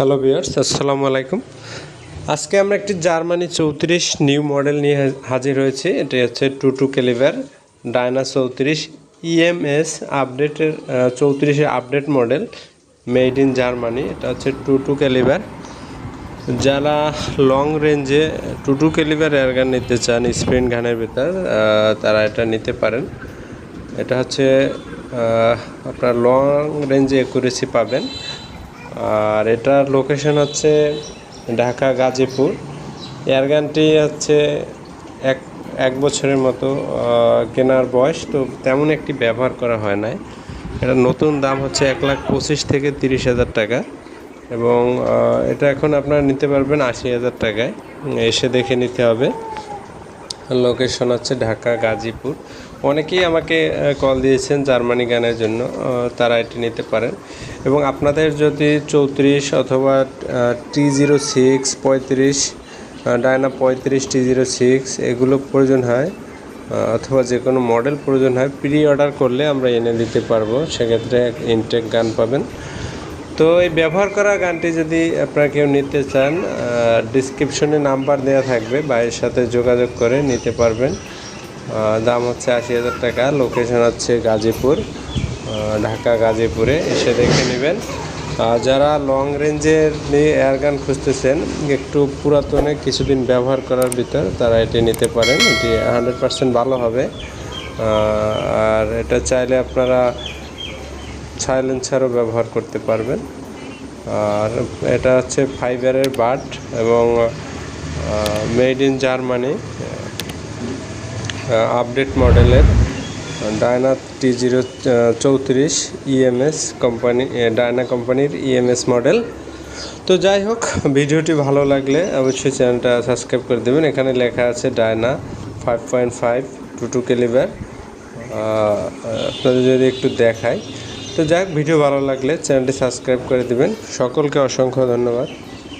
Hello বিয়ার্স আসসালামু আলাইকুম আজকে আমরা একটি জার্মানি চৌত্রিশ নিউ মডেল নিয়ে হাজির হয়েছি। এটি হচ্ছে টু টু ক্যালিভার ডায়না চৌত্রিশ ইএমএস আপডেটের চৌত্রিশের update model made in Germany. এটা হচ্ছে টু টু ক্যালিভার। যারা লং রেঞ্জে টু টু ক্যালিভার এয়ারগান নিতে চান স্প্রিন গানের ভেতর তারা এটা নিতে পারেন। এটা হচ্ছে আপনার লং রেঞ্জে একুরেসি পাবেন। আর এটার লোকেশন হচ্ছে ঢাকা গাজীপুর। এয়ারগানটি হচ্ছে এক এক বছরের মতো কেনার বয়স, তো তেমন একটি ব্যবহার করা হয় নাই। এটা নতুন দাম হচ্ছে এক লাখ পঁচিশ থেকে তিরিশ হাজার টাকা এবং এটা এখন আপনারা নিতে পারবেন আশি হাজার টাকায়। এসে দেখে নিতে হবে। লোকেশন হচ্ছে ঢাকা গাজীপুর। অনেকেই আমাকে কল দিয়েছেন জার্মানি গানের জন্য তারা এটি নিতে পারেন। এবং আপনাদের যদি চৌত্রিশ অথবা টি জিরো সিক্স পঁয়ত্রিশ ডায়না পঁয়ত্রিশ টি জিরো সিক্স এগুলো প্রয়োজন হয় অথবা যে কোনো মডেল প্রয়োজন হয় প্রি অর্ডার করলে আমরা এনে দিতে পারব, সেক্ষেত্রে ইনটেক গান পাবেন। তো এই ব্যবহার করা গানটি যদি আপনারা কেউ নিতে চান ডিসক্রিপশনে নাম্বার দেওয়া থাকবে বা এর সাথে যোগাযোগ করে নিতে পারবেন। দাম হচ্ছে আশি হাজার টাকা। লোকেশন হচ্ছে গাজীপুর ঢাকা গাজীপুরে। এসে দেখে নেবেন। যারা লং রেঞ্জের এয়ারগান খুঁজতেছেন, একটু পুরাতনে কিছুদিন ব্যবহার করার ভিতর তারা এটি নিতে পারেন। এটি হান্ড্রেড পার্সেন্ট ভালো হবে। আর এটা চাইলে আপনারা সাইলেন্সারও ব্যবহার করতে পারবেন। আর এটা হচ্ছে ফাইবারের বাট এবং মেড ইন জার্মানি আপডেট মডেলের ডায়না টি জিরো চৌত্রিশ ইএমএস কোম্পানি ডায়না কোম্পানির ইএমএস মডেল তো যাই হোক, ভিডিওটি ভালো লাগলে অবশ্যই চ্যানেলটা সাবস্ক্রাইব করে দেবেন। এখানে লেখা আছে Diana five point five two two calibre আপনাদের যদি একটু দেখাই। তো যাই ভিডিও ভালো লাগলে চ্যানেলটি সাবস্ক্রাইব করে দেবেন। সকলকে অসংখ্য ধন্যবাদ।